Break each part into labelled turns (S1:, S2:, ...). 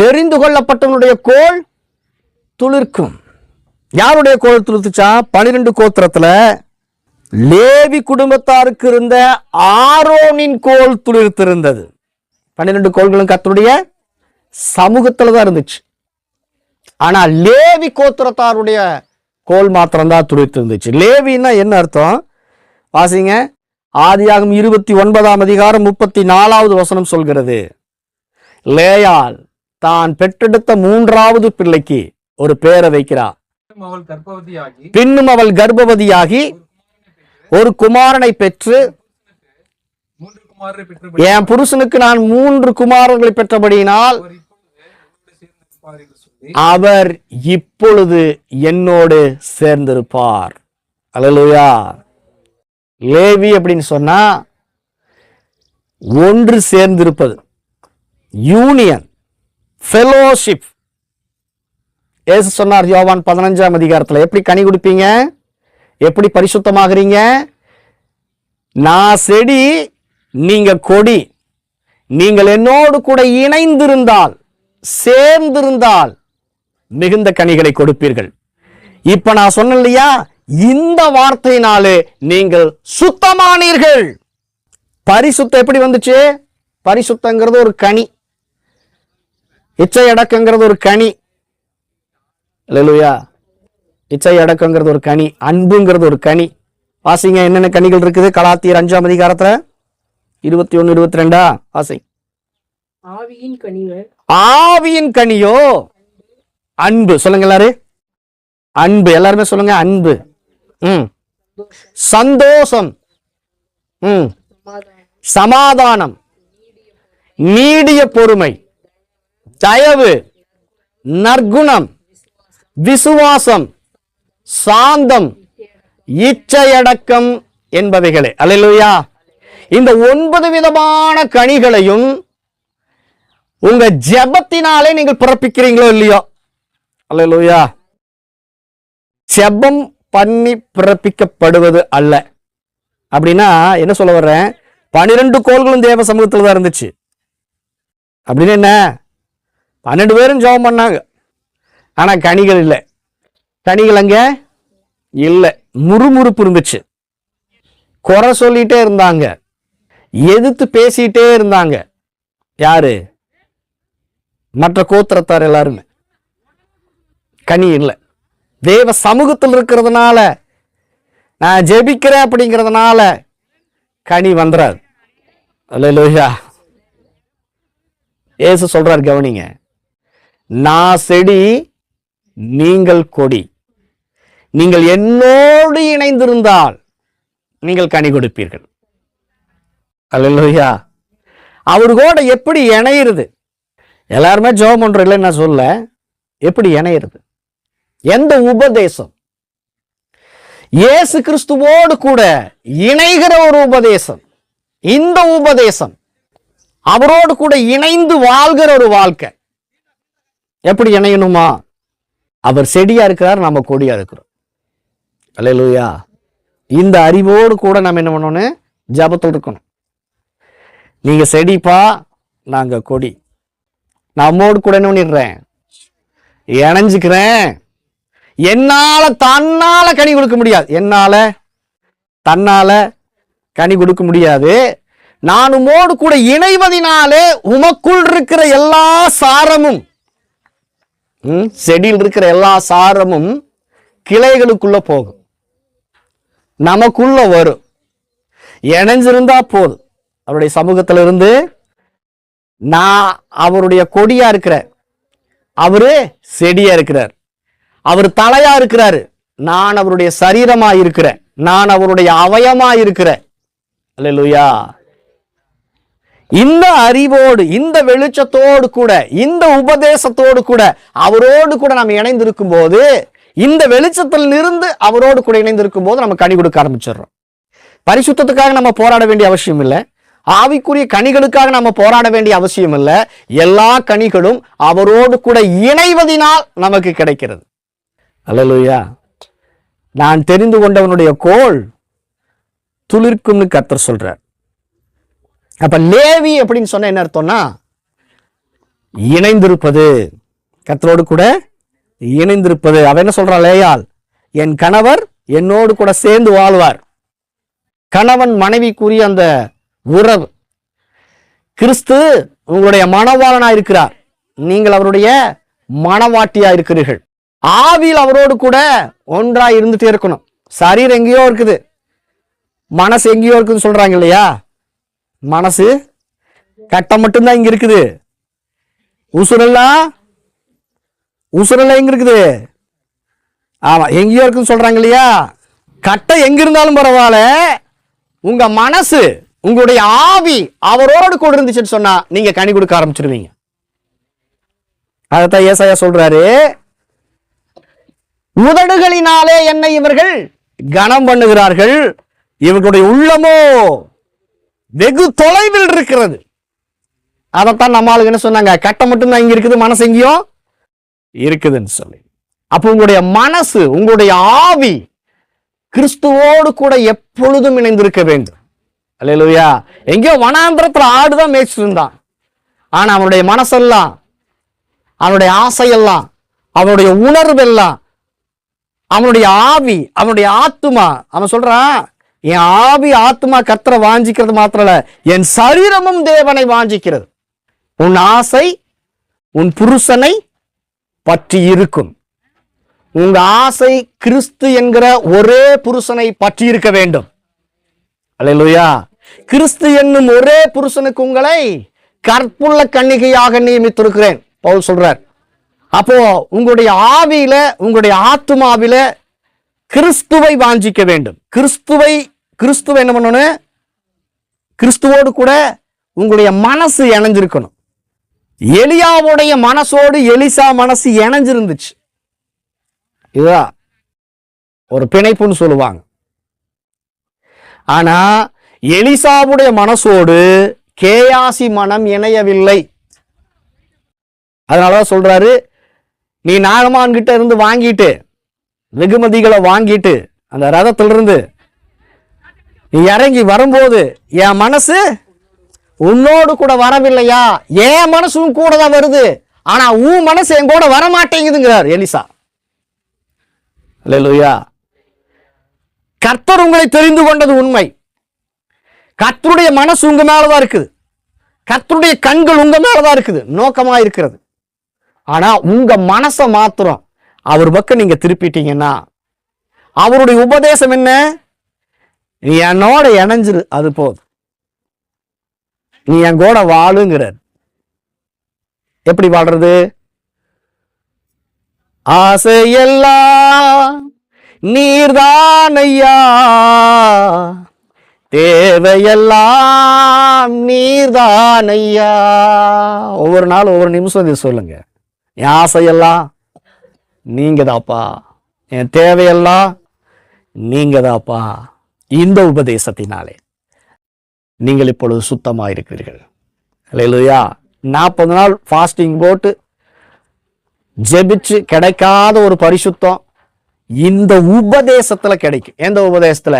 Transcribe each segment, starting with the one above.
S1: தெரிந்து கொள்ளப்பட்டவனுடைய கோள் துளிர்க்கும் யாருடைய கோள் துளிர்த்துச்சா பனிரெண்டு கோத்திரத்தில் லேவி குடும்பத்தாருக்கு இருந்த ஆரோனின் கோல் துளிர்த்திருந்தது பன்னிரெண்டு கோள்களும் கத்தனுடைய சமூகத்தில் தான் இருந்துச்சு ஆனால் லேவி கோத்திரத்தாருடைய கோல் மாத்திரம்தான் துளிர்த்து இருந்துச்சு லேவின்னா என்ன அர்த்தம் வாசிங்க ஆதியாகும் இருபத்தி ஒன்பதாம் அதிகாரம் முப்பத்தி நாலாவது வசனம் சொல்கிறது லேயால் தான் பெற்றெடுத்த மூன்றாவது பிள்ளைக்கு ஒரு பேரை வைக்கிறார் பின்னும் அவள் கர்ப்பவதியாகி ஒரு குமாரனை பெற்று என் புருஷனுக்கு நான் மூன்று குமாரர்களை பெற்றபடியினால் அவர் இப்பொழுது என்னோடு சேர்ந்திருப்பார் அலலுயா லேவி அப்படின்னு சொன்னா ஒன்று சேர்ந்திருப்பது யூனியன் ஃபெலோஷிப் ஏசு சொன்னார் யோவான் பதினஞ்சாம் அதிகாரத்தில் எப்படி கனி கொடுப்பீங்க எப்படி பரிசுத்தமாகறீங்க நான் செடி நீங்க கொடி நீங்கள் என்னோடு கூட இணைந்திருந்தால் சேர்ந்திருந்தால் மிகுந்த கனிகளை கொடுப்பீர்கள் இப்ப நான் சொன்ன இல்லையா இந்த வார்த்தையினாலே நீங்கள் சுத்தமானீர்கள் பரிசுத்தம் எப்படி வந்துச்சு பரிசுத்தங்கிறது ஒரு கனி இச்சை அடக்கங்கிறது ஒரு கனி இல்லையா இச்சை அடக்கங்கிறது ஒரு கனி அன்புங்கிறது ஒரு கனி வாசிங்க என்னென்ன கனிகள் இருக்குது கலாத்தியர் அஞ்சாம் அதிகாரத்துல இருபத்தி ஒன்னு இருபத்தி ரெண்டா வாசி ஆவியின் கனியோ அன்பு சொல்லுங்க எல்லாரு அன்பு எல்லாருமே சொல்லுங்க அன்பு ம் சந்தோஷம் ம் சமாதானம் நீடிய பொறுமை தயவு நற்குணம் விசுவாசம் சாந்தம் இச்சையடக்கம் என்பவைகளே அல்லா இந்த ஒன்பது விதமான கனிகளையும் உங்க ஜெபத்தினாலே நீங்கள் பிறப்பிக்கிறீங்களோ இல்லையோ அல்லா ஜெபம் பண்ணி பிறப்பிக்கப்படுவது அல்ல அப்படின்னா என்ன சொல்ல வர்றேன் பனிரெண்டு கோள்களும் தேவ சமூகத்தில் தான் இருந்துச்சு அப்படின்னு என்ன பன்னெண்டு பேரும் ஜபம் பண்ணாங்க ஆனால் கனிகள் இல்லை கனிகள் அங்கே இல்லை முறுமுறுப்பு இருந்துச்சு குறை சொல்லிகிட்டே இருந்தாங்க எதிர்த்து பேசிகிட்டே இருந்தாங்க யாரு மற்ற கோத்திரத்தார் எல்லாருமே கனி இல்லை தேவ சமூகத்தில் இருக்கிறதுனால நான் ஜெபிக்கிறேன் அப்படிங்கிறதுனால கனி வந்துடாது இல்லை லோஹியா ஏசு சொல்கிறார் கவனிங்க நான் செடி நீங்கள் கொடி நீங்கள் என்னோடு இணைந்திருந்தால் நீங்கள் கனி கொடுப்பீர்கள் அல்லையா அவரு கூட எப்படி இணையிறது எல்லாருமே ஜோம் பண்ணுறோம் இல்லை நான் சொல்ல எப்படி இணையிறது எந்த உபதேசம் இயேசு கிறிஸ்துவோடு கூட இணைகிற ஒரு உபதேசம் இந்த உபதேசம் அவரோடு கூட இணைந்து வாழ்கிற ஒரு வாழ்க்கை எப்படி இணையணுமா அவர் செடியா இருக்கிறார் நம்ம கொடியா இருக்கிறோம் அல்லையா இந்த அறிவோடு கூட நம்ம என்ன பண்ணணும் ஜபத்தில் இருக்கணும் நீங்க செடிப்பா நாங்க கொடி நான் அம்மோடு கூட என்ன பண்ணிடுறேன் இணைஞ்சுக்கிறேன் என்னால தன்னால கனி கொடுக்க முடியாது என்னால தன்னால கனி கொடுக்க முடியாது நான் உமோடு கூட இணைவதினாலே உமக்குள் இருக்கிற எல்லா சாரமும் செடியில் இருக்கிற எல்லா சாரமும் கிளைகளுக்குள்ள போகும் நமக்குள்ள வரும் இணைஞ்சிருந்தா போதும் அவருடைய சமூகத்துல இருந்து நான் அவருடைய கொடியா இருக்கிறேன் அவரு செடியா இருக்கிறார் அவர் தலையா இருக்கிறாரு நான் அவருடைய சரீரமா இருக்கிறேன் நான் அவருடைய அவயமா இருக்கிறேன் அல்ல லூயா இந்த அறிவோடு இந்த வெளிச்சத்தோடு கூட இந்த உபதேசத்தோடு கூட அவரோடு கூட நாம் இணைந்திருக்கும் போது இந்த வெளிச்சத்தில் இருந்து அவரோடு கூட இணைந்திருக்கும் போது நம்ம கனி கொடுக்க ஆரம்பிச்சிடுறோம் பரிசுத்தத்துக்காக நம்ம போராட வேண்டிய அவசியம் இல்லை ஆவிக்குரிய கனிகளுக்காக நம்ம போராட வேண்டிய அவசியம் இல்லை எல்லா கனிகளும் அவரோடு கூட இணைவதினால் நமக்கு கிடைக்கிறது அல்லலுயா நான் தெரிந்து கொண்டவனுடைய கோல் துளிர்க்கும்னு கத்தர் சொல்றார் அப்போ லேவி அப்படின்னு சொன்ன என்ன அர்த்தம்னா இணைந்திருப்பது கத்தரோடு கூட இணைந்திருப்பது அவ என்ன சொல்றா லேயால் என் கணவர் என்னோடு கூட சேர்ந்து வாழ்வார் கணவன் மனைவிக்குரிய அந்த உறவு கிறிஸ்து உங்களுடைய மனவாளனா இருக்கிறார் நீங்கள் அவருடைய மனவாட்டியா இருக்கிறீர்கள் ஆவியில் அவரோடு கூட ஒன்றா இருந்துட்டே இருக்கணும் சரீர் எங்கேயோ இருக்குது மனசு எங்கேயோ இருக்குதுன்னு சொல்றாங்க இல்லையா மனசு கட்டம் மட்டும்தான் இங்க இருக்குது உசுரெல்லாம் உசுரெல்லாம் எங்க இருக்குது ஆமா எங்கேயோ இருக்குன்னு சொல்றாங்க இல்லையா கட்டை எங்க இருந்தாலும் பரவாயில்ல உங்க மனசு உங்களுடைய ஆவி அவரோடு கூட இருந்துச்சுன்னு சொன்னா நீங்க கனி கொடுக்க ஆரம்பிச்சிருவீங்க அதைத்தான் ஏசாயா சொல்றாரு உதடுகளினாலே என்னை இவர்கள் கனம் பண்ணுகிறார்கள் இவர்களுடைய உள்ளமோ வெகு தொலைவில் இருக்கிறது அதைத்தான் நம்ம ஆளுங்க என்ன சொன்னாங்க கட்ட மட்டும்தான் இங்க இருக்குது மனசு எங்கேயும் இருக்குதுன்னு சொல்லி அப்போ உங்களுடைய மனசு உங்களுடைய ஆவி கிறிஸ்துவோடு கூட எப்பொழுதும் இணைந்திருக்க வேண்டும் அல்லையா எங்கேயோ வனாந்திரத்துல ஆடுதான் மேய்ச்சிட்டு இருந்தான் ஆனா அவனுடைய மனசெல்லாம் அவனுடைய ஆசையெல்லாம் அவனுடைய உணர்வெல்லாம் அவனுடைய ஆவி அவனுடைய ஆத்துமா அவன் சொல்றான் என் ஆவி ஆத்மா கர்த்தரை வாஞ்சிக்கிறது மாத்திரல என் சரீரமும் தேவனை வாஞ்சிக்கிறது உன் ஆசை உன் புருஷனை பற்றி இருக்கும் உங்க ஆசை கிறிஸ்து என்கிற ஒரே புருஷனை பற்றி இருக்க வேண்டும் அல்லையா கிறிஸ்து என்னும் ஒரே புருஷனுக்கு உங்களை கற்புள்ள கன்னிகையாக நியமித்திருக்கிறேன் பவுல் சொல்றார் அப்போ உங்களுடைய ஆவியில உங்களுடைய ஆத்மாவில கிறிஸ்துவை வாஞ்சிக்க வேண்டும் கிறிஸ்துவை கிறிஸ்துவ என்ன பண்ணணும் கிறிஸ்துவோடு கூட உங்களுடைய மனசு இணைஞ்சிருக்கணும் எலியாவுடைய மனசோடு எலிசா மனசு இணைஞ்சிருந்துச்சு இதுதான் ஒரு பிணைப்புன்னு சொல்லுவாங்க ஆனா எலிசாவுடைய மனசோடு கேயாசி மனம் இணையவில்லை அதனாலதான் சொல்றாரு நீ நாகமான்கிட்ட இருந்து வாங்கிட்டு வெகுமதிகளை வாங்கிட்டு அந்த ரதத்திலிருந்து நீ இறங்கி வரும்போது என் மனசு உன்னோடு கூட வரவில்லையா என் மனசும் கூட தான் வருது ஆனால் உன் மனசு என் கூட வரமாட்டேங்குதுங்கிறார் எலிசா லூயா கர்த்தர் உங்களை தெரிந்து கொண்டது உண்மை கர்த்தருடைய மனசு உங்க மேலதான் இருக்குது கர்த்தருடைய கண்கள் உங்க மேலதான் இருக்குது நோக்கமா இருக்கிறது ஆனா உங்க மனசை மாத்திரம் அவர் பக்கம் நீங்க திருப்பிட்டீங்கன்னா அவருடைய உபதேசம் என்ன நீ என்னோட இணைஞ்சிரு அது போதும் நீ என் கூட வாழுங்கிறார் எப்படி வாழ்றது ஆசையெல்லாம் நீர்தான் ஐயா தேவையெல்லாம் நீர்தான் ஐயா ஒவ்வொரு நாள் ஒவ்வொரு நிமிஷம் இது சொல்லுங்க என் ஆசையெல்லாம் நீங்க தாப்பா என் தேவையெல்லாம் நீங்க தாப்பா இந்த உபதேசத்தினாலே நீங்கள் இப்பொழுது சுத்தமாக இருக்கிறீர்கள் இல்லையா நாற்பது நாள் ஃபாஸ்டிங் போட்டு ஜெபிச்சு கிடைக்காத ஒரு பரிசுத்தம் இந்த உபதேசத்தில் கிடைக்கும் எந்த உபதேசத்தில்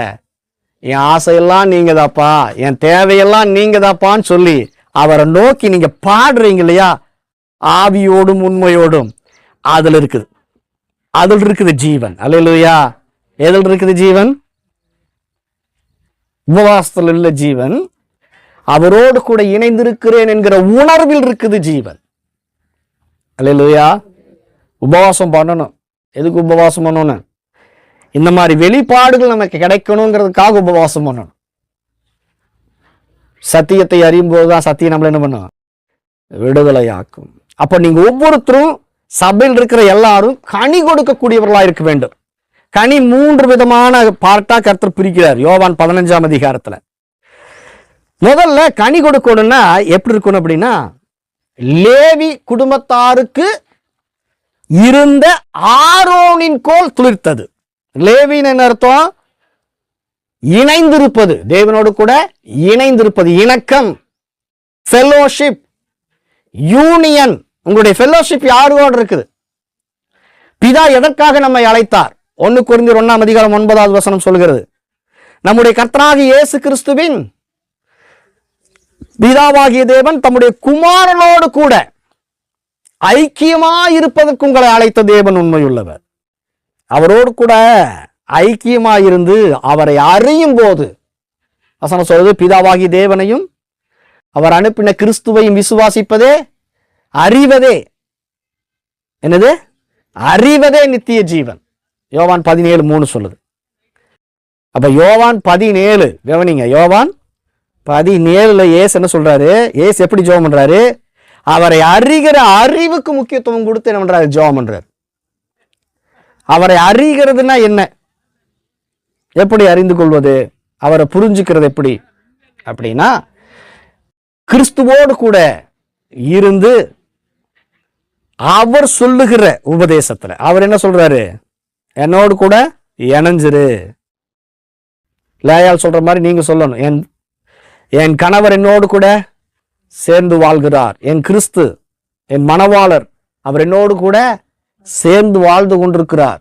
S1: என் ஆசையெல்லாம் நீங்கள் தாப்பா என் தேவையெல்லாம் நீங்கள் தாப்பான்னு சொல்லி அவரை நோக்கி நீங்கள் பாடுறீங்க இல்லையா ஆவியோடும் உண்மையோடும் அதில் இருக்குது அதில் இருக்குது ஜீவன் அல்ல இல்லையா எதில் இருக்குது ஜீவன் உபவாசத்தில் உள்ள ஜீவன் அவரோடு கூட இணைந்திருக்கிறேன் என்கிற உணர்வில் இருக்குது ஜீவன் அல்லையா உபவாசம் பண்ணணும் எதுக்கு உபவாசம் பண்ணணும் இந்த மாதிரி வெளிப்பாடுகள் நமக்கு கிடைக்கணுங்கிறதுக்காக உபவாசம் பண்ணணும் சத்தியத்தை அறியும் போதுதான் சத்தியம் நம்மள என்ன பண்ணும் விடுதலையாக்கும் அப்போ நீங்கள் ஒவ்வொருத்தரும் சபையில் இருக்கிற எல்லாரும் கனி கொடுக்கக்கூடியவர்களா இருக்க வேண்டும் கனி மூன்று விதமான பார்ட்டா கருத்து பிரிக்கிறார் யோவான் பதினஞ்சாம் அதிகாரத்துல முதல்ல கனி கொடுக்கணும்னா எப்படி இருக்கணும் அப்படின்னா லேவி குடும்பத்தாருக்கு இருந்த ஆரோனின் கோல் துளிர்த்தது லேவின்னு என்ன அர்த்தம் இணைந்திருப்பது தேவனோடு கூட இணைந்திருப்பது இணக்கம் ஃபெல்லோஷிப் யூனியன் உங்களுடைய ஃபெல்லோஷிப் யாரோடு இருக்குது பிதா எதற்காக நம்மை அழைத்தார் ஒன்று குறிஞ்சர் ஒன்றாம் அதிகாரம் ஒன்பதாவது வசனம் சொல்கிறது நம்முடைய கர்த்தராகி இயேசு கிறிஸ்துவின் பிதாவாகிய தேவன் தம்முடைய குமாரனோடு கூட இருப்பதற்கு உங்களை அழைத்த தேவன் உண்மையுள்ளவர் அவரோடு கூட ஐக்கியமாயிருந்து அவரை அறியும் போது வசனம் சொல்வது பிதாவாகி தேவனையும் அவர் அனுப்பின கிறிஸ்துவையும் விசுவாசிப்பதே அறிவதே என்னது அறிவதே நித்திய ஜீவன் யோவான் பதினேழு மூணு சொல்லுது அப்போ யோவான் பதினேழு கவனிங்க யோவான் பதினேழுல ஏசு என்ன சொல்கிறாரு ஏசு எப்படி ஜோம் பண்ணுறாரு அவரை அறிகிற அறிவுக்கு முக்கியத்துவம் கொடுத்து என்ன பண்ணுறாரு ஜோம் பண்ணுறாரு அவரை அறிகிறதுனா என்ன எப்படி அறிந்து கொள்வது அவரை புரிஞ்சுக்கிறது எப்படி அப்படின்னா கிறிஸ்துவோடு கூட இருந்து அவர் சொல்லுகிற உபதேசத்தில் அவர் என்ன சொல்றாரு என்னோடு கூட இணைஞ்சிரு லேயால் சொல்ற மாதிரி நீங்க சொல்லணும் என் என் கணவர் என்னோடு கூட சேர்ந்து வாழ்கிறார் என் கிறிஸ்து என் மணவாளர் அவர் என்னோடு கூட சேர்ந்து வாழ்ந்து கொண்டிருக்கிறார்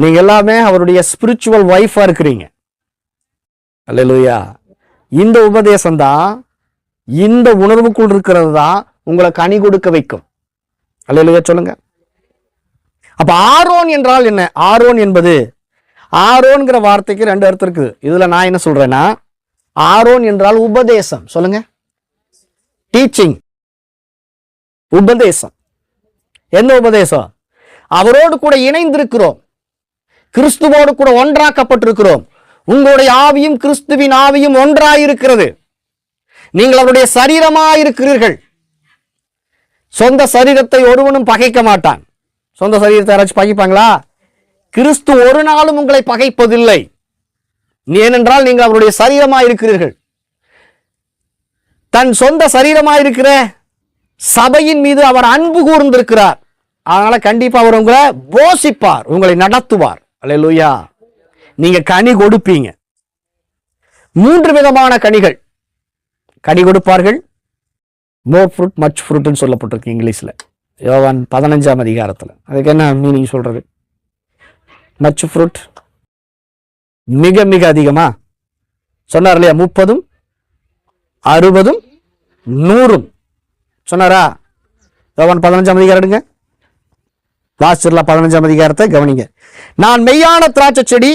S1: நீங்க எல்லாமே அவருடைய ஸ்பிரிச்சுவல் ஒய்ஃபா இருக்கிறீங்க அல்லா இந்த உபதேசம் தான் இந்த உணர்வுக்குள் இருக்கிறது தான் உங்களை கனி கொடுக்க வைக்கும் அல்லா சொல்லுங்க அப்போ ஆரோன் என்றால் என்ன ஆரோன் என்பது ஆரோன்கிற வார்த்தைக்கு ரெண்டு அர்த்தம் இருக்குது இதில் நான் என்ன சொல்கிறேன்னா ஆரோன் என்றால் உபதேசம் சொல்லுங்க டீச்சிங் உபதேசம் எந்த உபதேசம் அவரோடு கூட இணைந்திருக்கிறோம் கிறிஸ்துவோடு கூட ஒன்றாக்கப்பட்டிருக்கிறோம் உங்களுடைய ஆவியும் கிறிஸ்துவின் ஆவியும் ஒன்றாயிருக்கிறது நீங்கள் அவருடைய சரீரமாயிருக்கிறீர்கள் சொந்த சரீரத்தை ஒருவனும் பகைக்க மாட்டான் சொந்த சரீரத்தை யாராச்சும் பகைப்பாங்களா கிறிஸ்து ஒரு நாளும் உங்களை பகைப்பதில்லை ஏனென்றால் நீங்கள் அவருடைய சரீரமாக இருக்கிறீர்கள் தன் சொந்த சரீரமாக இருக்கிற சபையின் மீது அவர் அன்பு கூர்ந்திருக்கிறார் அதனால கண்டிப்பாக அவர் உங்களை போஷிப்பார் உங்களை நடத்துவார் அல்ல நீங்க கனி கொடுப்பீங்க மூன்று விதமான கனிகள் கனி கொடுப்பார்கள் மோ ஃப்ரூட் மச் ஃப்ரூட்னு சொல்லப்பட்டிருக்கு இங்கிலீஷில் யோவான் பதினஞ்சாம் அதிகாரத்தில் அதுக்கு என்ன மீனிங் சொல்கிறது மச்சு ஃப்ரூட் மிக மிக அதிகமாக சொன்னார் இல்லையா முப்பதும் அறுபதும் நூறும் சொன்னாரா யோவான் பதினஞ்சாம் அதிகாரம் எடுங்க பதினஞ்சாம் அதிகாரத்தை கவனிங்க நான் மெய்யான திராட்சை செடி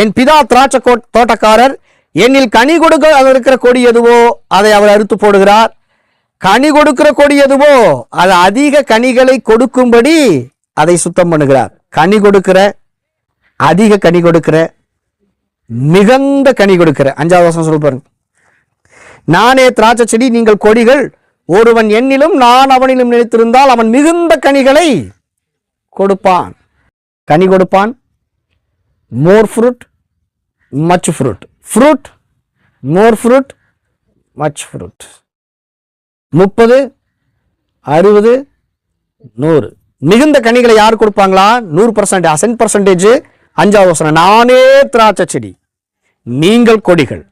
S1: என் பிதா திராட்சை தோட்டக்காரர் என்னில் கனி கொடுக்க இருக்கிற கொடி எதுவோ அதை அவர் அறுத்து போடுகிறார் கனி கொடுக்கிற கொடி எதுவோ அது அதிக கனிகளை கொடுக்கும்படி அதை சுத்தம் பண்ணுகிறார் கனி கொடுக்கிற அதிக கனி கொடுக்கிற மிகுந்த கனி கொடுக்கிற அஞ்சாவது வருஷம் சொல்ல பாருங்க நானே திராட்சை செடி நீங்கள் கொடிகள் ஒருவன் என்னிலும் நான் அவனிலும் நினைத்திருந்தால் அவன் மிகுந்த கனிகளை கொடுப்பான் கனி கொடுப்பான் more fruit much fruit fruit more fruit much fruit முப்பது அறுபது நூறு மிகுந்த கனிகளை யார் கொடுப்பாங்களா நூறு பர்சன்ட் அசன் பர்சன்டேஜ் அஞ்சாவது யோசனை நானே திராட்சை செடி நீங்கள் கொடிகள்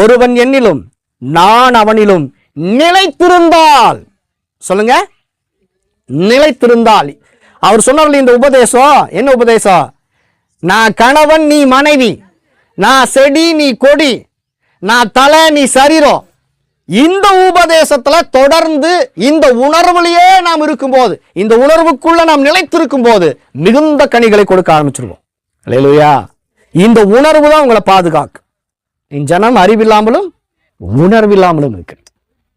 S1: ஒருவன் என்னிலும் நான் அவனிலும் நிலைத்திருந்தால் சொல்லுங்க நிலைத்திருந்தால் அவர் சொன்னவர்கள் இந்த உபதேசம் என்ன உபதேசம் நான் கணவன் நீ மனைவி நான் செடி நீ கொடி நான் தலை நீ சரீரம் இந்த உபதேசத்துல தொடர்ந்து இந்த உணர்வுலயே நாம் இருக்கும்போது இந்த உணர்வுக்குள்ள நாம் நிலைத்திருக்கும் போது மிகுந்த கனிகளை கொடுக்க ஆரம்பிச்சிருவோம் இல்லையா இந்த உணர்வு தான் உங்களை பாதுகாக்கும் ஜனம் அறிவில்லாமலும் உணர்வில்லாமலும் இருக்கு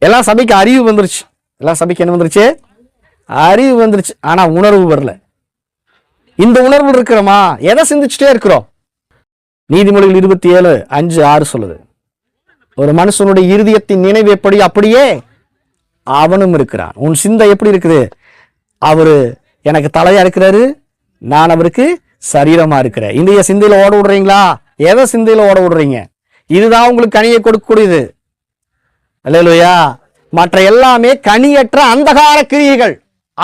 S1: எல்லாம் சபைக்கு அறிவு வந்துருச்சு எல்லாம் சபைக்கு என்ன வந்துருச்சு அறிவு வந்துருச்சு ஆனா உணர்வு வரல இந்த உணர்வு இருக்கிறோமா எதை சிந்திச்சுட்டே இருக்கிறோம் நீதிமொழிகள் இருபத்தி ஏழு அஞ்சு ஆறு சொல்லுது ஒரு மனுஷனுடைய இருதயத்தின் நினைவு எப்படி அப்படியே அவனும் இருக்கிறான் உன் சிந்தை எப்படி இருக்குது அவரு எனக்கு தலையா இருக்கிறாரு நான் அவருக்கு சரீரமா இருக்கிறேன் இந்திய சிந்தையில ஓட விடுறீங்களா எதை சிந்தையில ஓட விடுறீங்க இதுதான் உங்களுக்கு கனியை கொடுக்கக்கூடியது இல்லையா மற்ற எல்லாமே கனியற்ற அந்தகார கிரியைகள்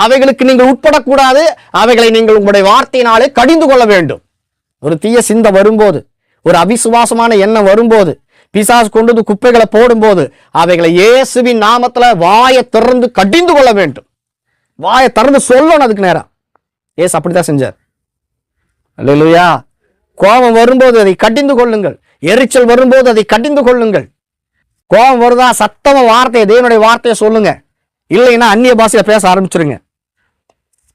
S1: அவைகளுக்கு நீங்கள் உட்படக்கூடாது அவைகளை நீங்கள் உங்களுடைய வார்த்தையினாலே கடிந்து கொள்ள வேண்டும் ஒரு தீய சிந்தை வரும்போது ஒரு அவிசுவாசமான எண்ணம் வரும்போது பிசாசு கொண்டு வந்து குப்பைகளை போடும்போது அவைகளை இயேசுவின் நாமத்துல வாயை திறந்து கடிந்து கொள்ள வேண்டும் வாயை திறந்து சொல்லணும் அதுக்கு நேரம் ஏசு அப்படிதான் செஞ்சார் இல்லையா கோபம் வரும்போது அதை கடிந்து கொள்ளுங்கள் எரிச்சல் வரும்போது அதை கடிந்து கொள்ளுங்கள் கோபம் வருதா சத்தம வார்த்தையை தேவனுடைய வார்த்தையை சொல்லுங்க இல்லைன்னா அந்நிய பாஷையில் பேச ஆரம்பிச்சிருங்க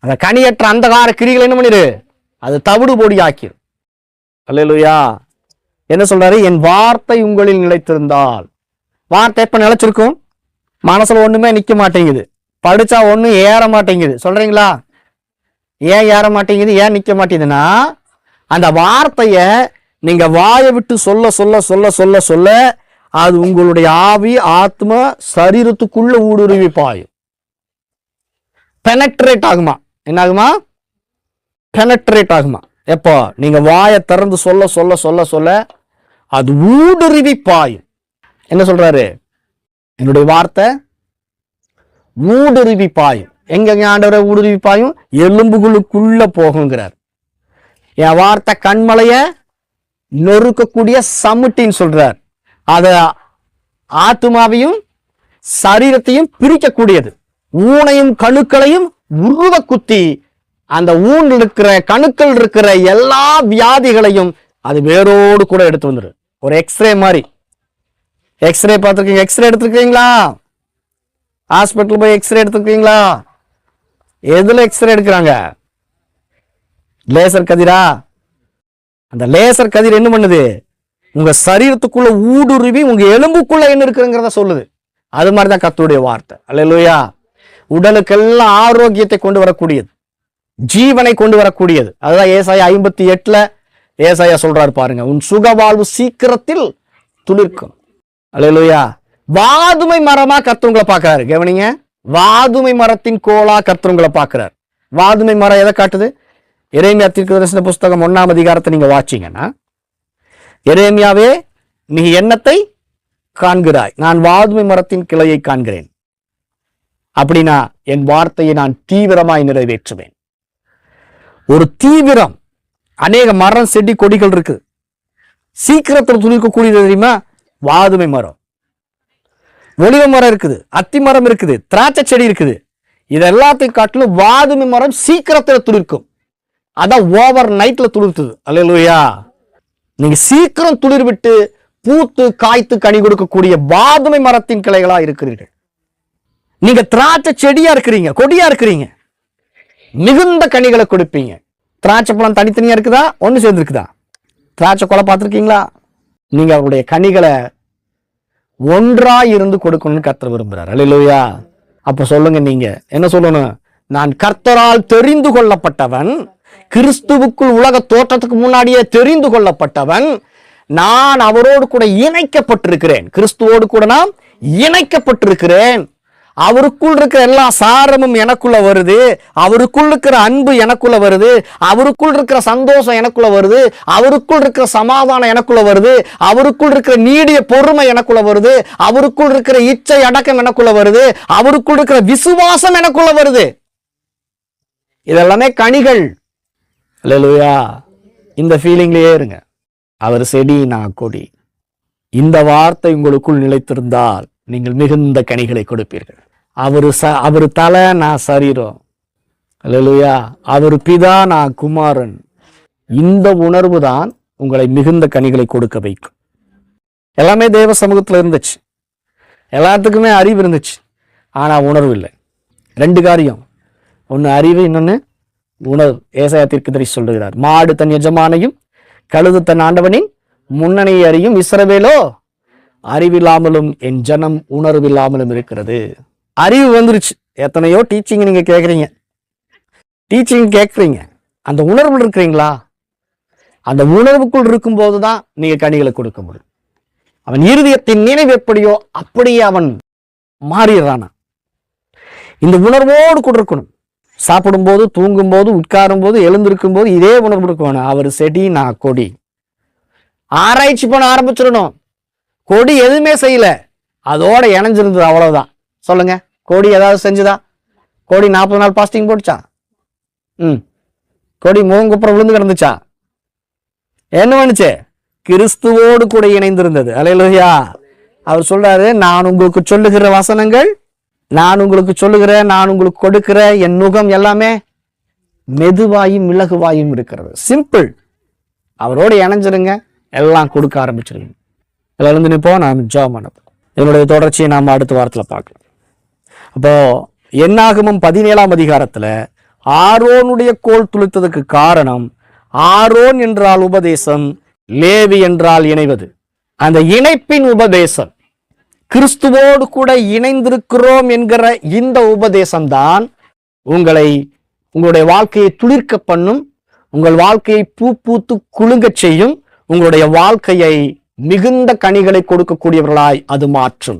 S1: அந்த கனியற்ற அந்தகார கிரிகளை என்ன பண்ணிடு அது தவிடு பொடி ஆக்கிடும் அல்லையா என்ன சொல்றாரு என் வார்த்தை உங்களில் நிலைத்திருந்தால் வார்த்தை எப்ப நிலைச்சிருக்கும் மனசுல ஒண்ணுமே நிக்க மாட்டேங்குது படிச்சா ஒன்றும் ஏற மாட்டேங்குது சொல்றீங்களா ஏன் ஏற மாட்டேங்குது ஏன் நிக்க மாட்டேங்குதுன்னா அந்த வார்த்தைய நீங்க வாயை விட்டு சொல்ல சொல்ல சொல்ல சொல்ல சொல்ல அது உங்களுடைய ஆவி ஆத்ம சரீரத்துக்குள்ள ஊடுருவி பாயும் பெனட்ரேட் ஆகுமா என்ன ஆகுமா பெனட்ரேட் ஆகுமா எப்போ நீங்க வாயை திறந்து சொல்ல சொல்ல சொல்ல சொல்ல அது ஊடுருவி பாயும் என்ன சொல்றாரு என்னுடைய வார்த்தை ஊடுருவி பாயும் எங்க ஆண்டவர ஊடுருவி பாயும் எலும்புகளுக்குள்ள போகுங்கிறார் என் வார்த்தை கண்மலைய நொறுக்கக்கூடிய சமுட்டின்னு சொல்றார் அத ஆத்மாவையும் சரீரத்தையும் பிரிக்கக்கூடியது ஊனையும் கணுக்களையும் உருவ குத்தி அந்த ஊன் இருக்கிற கணுக்கள் இருக்கிற எல்லா வியாதிகளையும் அது வேரோடு கூட எடுத்து வந்துடும் ஒரு எக்ஸ்ரே மாதிரி எக்ஸ்ரே பார்த்துருக்கீங்க எக்ஸ்ரே எடுத்துருக்கீங்களா ஹாஸ்பிட்டல் போய் எக்ஸ்ரே எடுத்துருக்கீங்களா எதில் எக்ஸ்ரே எடுக்கிறாங்க லேசர் கதிரா அந்த லேசர் கதிர் என்ன பண்ணுது உங்க சரீரத்துக்குள்ள ஊடுருவி உங்க எலும்புக்குள்ள என்ன இருக்குங்கிறத சொல்லுது அது மாதிரிதான் கத்துடைய வார்த்தை அல்ல இல்லையா உடலுக்கெல்லாம் ஆரோக்கியத்தை கொண்டு வரக்கூடியது ஜீவனை கொண்டு வரக்கூடியது அதுதான் ஏசாய ஐம்பத்தி எட்டுல ஏசாயா சொல்றாரு பாருங்க உன் சுக வாழ்வு சீக்கிரத்தில் துளிர்க்கும் அலையலுயா வாதுமை மரமா கத்துவங்களை பார்க்கறாரு கவனிங்க வாதுமை மரத்தின் கோலா கத்துவங்களை பாக்குறாரு வாதுமை மரம் எதை காட்டுது இறைமையா தரிசன புஸ்தகம் ஒன்னாம் அதிகாரத்தை நீங்க வாச்சிங்கன்னா இறைமையாவே நீ என்னத்தை காண்கிறாய் நான் வாதுமை மரத்தின் கிளையை காண்கிறேன் அப்படின்னா என் வார்த்தையை நான் தீவிரமாய் நிறைவேற்றுவேன் ஒரு தீவிரம் அநேக மரம் செடி கொடிகள் இருக்கு சீக்கிரத்தில் துளிக்கக்கூடியது தெரியுமா வாதுமை மரம் ஒளிவ மரம் இருக்குது அத்தி மரம் இருக்குது திராட்சை செடி இருக்குது இது எல்லாத்தையும் காட்டிலும் வாதுமை மரம் சீக்கிரத்தில் துளிர்க்கும் அதான் ஓவர் நைட்டில் துளிர்த்துது அல்லையா நீங்க சீக்கிரம் துளிர் விட்டு பூத்து காய்த்து கனி கொடுக்கக்கூடிய வாதுமை மரத்தின் கிளைகளா இருக்கிறீர்கள் நீங்க திராட்சை செடியா இருக்கிறீங்க கொடியா இருக்கிறீங்க மிகுந்த கனிகளை கொடுப்பீங்க திராட்சை பழம் தனித்தனியாக இருக்குதா ஒன்று சேர்ந்துருக்குதா திராட்சை கொலை பார்த்துருக்கீங்களா நீங்கள் அவருடைய கனிகளை ஒன்றாக இருந்து கொடுக்கணும்னு கத்த விரும்புகிறார் அல்லையா அப்போ சொல்லுங்க நீங்கள் என்ன சொல்லணும் நான் கர்த்தரால் தெரிந்து கொள்ளப்பட்டவன் கிறிஸ்துவுக்குள் உலக தோற்றத்துக்கு முன்னாடியே தெரிந்து கொள்ளப்பட்டவன் நான் அவரோடு கூட இணைக்கப்பட்டிருக்கிறேன் கிறிஸ்துவோடு கூட நான் இணைக்கப்பட்டிருக்கிறேன் அவருக்குள் இருக்கிற எல்லா சாரமும் எனக்குள்ள வருது அவருக்குள் இருக்கிற அன்பு எனக்குள்ள வருது அவருக்குள் இருக்கிற சந்தோஷம் எனக்குள்ள வருது அவருக்குள் இருக்கிற சமாதானம் எனக்குள்ள வருது அவருக்குள் இருக்கிற நீடிய பொறுமை எனக்குள்ள வருது அவருக்குள் இருக்கிற இச்சை அடக்கம் எனக்குள்ள வருது அவருக்குள் இருக்கிற விசுவாசம் எனக்குள்ள வருது இதெல்லாமே கனிகள் இல்லையா இந்த ஃபீலிங்லேயே இருங்க அவர் செடி நான் கொடி இந்த வார்த்தை உங்களுக்குள் நிலைத்திருந்தால் நீங்கள் மிகுந்த கனிகளை கொடுப்பீர்கள் அவர் ச அவர் தலை நான் சரீரம் இல்லையா அவர் பிதா நான் குமாரன் இந்த உணர்வு தான் உங்களை மிகுந்த கனிகளை கொடுக்க வைக்கும் எல்லாமே தேவ சமூகத்தில் இருந்துச்சு எல்லாத்துக்குமே அறிவு இருந்துச்சு ஆனால் உணர்வு இல்லை ரெண்டு காரியம் ஒன்று அறிவு இன்னொன்று உணர்வு ஏசாயத்திற்கு தீர்க்கதரி சொல்லுகிறார் மாடு தன் எஜமானையும் கழுது தன் ஆண்டவனின் முன்னணி அறியும் இஸ்ரவேலோ அறிவில்லாமலும் என் ஜனம் உணர்வில்லாமலும் இருக்கிறது அறிவு வந்துருச்சு எத்தனையோ டீச்சிங் நீங்கள் கேட்குறீங்க டீச்சிங் கேட்குறீங்க அந்த உணர்வு இருக்கிறீங்களா அந்த உணர்வுக்குள் இருக்கும்போது தான் நீங்கள் கனிகளை கொடுக்க முடியும் அவன் இருதயத்தின் நினைவு எப்படியோ அப்படியே அவன் மாறிடுறானா இந்த உணர்வோடு கொடுக்கணும் சாப்பிடும்போது தூங்கும்போது உட்காரும் போது எழுந்திருக்கும் போது இதே உணர்வு கொடுக்கணும் அவர் செடி நான் கொடி ஆராய்ச்சி பண்ண ஆரம்பிச்சிடணும் கொடி எதுவுமே செய்யல அதோட இணைஞ்சிருந்தது அவ்வளவுதான் சொல்லுங்க கோடி ஏதாவது செஞ்சுதா கோடி நாற்பது நாள் பாஸ்டிங் போட்டுச்சா ம் கோடி மூங்குப்புறம் விழுந்து கிடந்துச்சா என்ன பண்ணுச்சு கிறிஸ்துவோடு கூட இணைந்திருந்தது அலையலுயா அவர் சொல்றாரு நான் உங்களுக்கு சொல்லுகிற வசனங்கள் நான் உங்களுக்கு சொல்லுகிறேன் நான் உங்களுக்கு கொடுக்கிற என் நுகம் எல்லாமே மெதுவாயும் மிளகுவாயும் இருக்கிறது சிம்பிள் அவரோடு இணைஞ்சிருங்க எல்லாம் கொடுக்க ஆரம்பிச்சிருங்க இதுல இருந்து நிப்போம் நான் ஜோ பண்ணப்போம் என்னுடைய தொடர்ச்சியை நாம் அடுத்த வாரத்தில் பார்க்கலாம் அப்போ என்னாகமும் பதினேழாம் அதிகாரத்தில் ஆரோனுடைய கோல் துளித்ததுக்கு காரணம் ஆரோன் என்றால் உபதேசம் லேவி என்றால் இணைவது அந்த இணைப்பின் உபதேசம் கிறிஸ்துவோடு கூட இணைந்திருக்கிறோம் என்கிற இந்த உபதேசம்தான் உங்களை உங்களுடைய வாழ்க்கையை துளிர்க்க பண்ணும் உங்கள் வாழ்க்கையை பூ பூத்து குலுங்கச் செய்யும் உங்களுடைய வாழ்க்கையை மிகுந்த கனிகளை கொடுக்கக்கூடியவர்களாய் அது மாற்றும்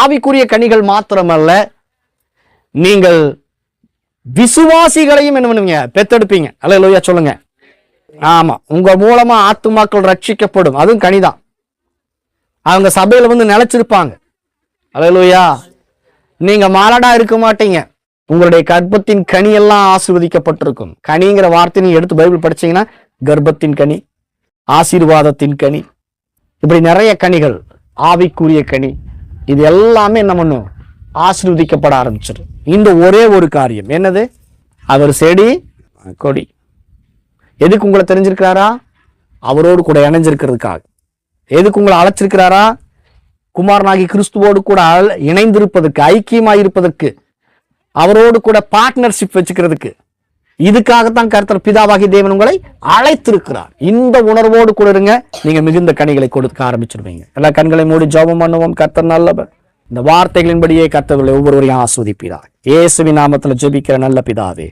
S1: ஆவிக்குரிய கனிகள் மாத்திரமல்ல நீங்கள் விசுவாசிகளையும் என்ன பண்ணுவீங்க பெத்தெடுப்பீங்க அல்ல லோயா சொல்லுங்க ஆமா உங்க மூலமா ஆத்துமாக்கள் ரட்சிக்கப்படும் அதுவும் கனிதான் அவங்க சபையில வந்து நிலைச்சிருப்பாங்க அலையலூயா நீங்க மாலடா இருக்க மாட்டீங்க உங்களுடைய கர்ப்பத்தின் கனி எல்லாம் ஆசிர்வதிக்கப்பட்டிருக்கும் கனிங்கிற வார்த்தை நீங்க எடுத்து பைபிள் படிச்சீங்கன்னா கர்ப்பத்தின் கனி ஆசீர்வாதத்தின் கனி இப்படி நிறைய கனிகள் ஆவிக்குரிய கனி இது எல்லாமே என்ன பண்ணும் ஆசிர்வதிக்கப்பட ஆரம்பிச்சிடும் இந்த ஒரே ஒரு காரியம் என்னது அவர் செடி கொடி எதுக்கு உங்களை தெரிஞ்சிருக்கிறாரா அவரோடு கூட இணைஞ்சிருக்கிறதுக்காக எதுக்கு உங்களை அழைச்சிருக்கிறாரா குமாரனாகி கிறிஸ்துவோடு கூட இணைந்திருப்பதற்கு ஐக்கியமாக இருப்பதற்கு அவரோடு கூட பார்ட்னர்ஷிப் வச்சுக்கிறதுக்கு இதுக்காகத்தான் கருத்தர் பிதாவாகி தேவன் உங்களை அழைத்திருக்கிறார் இந்த உணர்வோடு கூட இருங்க நீங்க மிகுந்த கனிகளை கொடுக்க ஆரம்பிச்சிருவீங்க எல்லா கண்களை மூடி ஜபம் பண்ணுவோம் கர்த்தர் நல்லவர் இந்த வார்த்தைகளின்படியே கர்த்தர்களை ஒவ்வொருவரையும் ஆஸ்வதிப்பீரார் இயேசுவின் நாமத்துல ஜெபிக்கிற நல்ல பிதாவே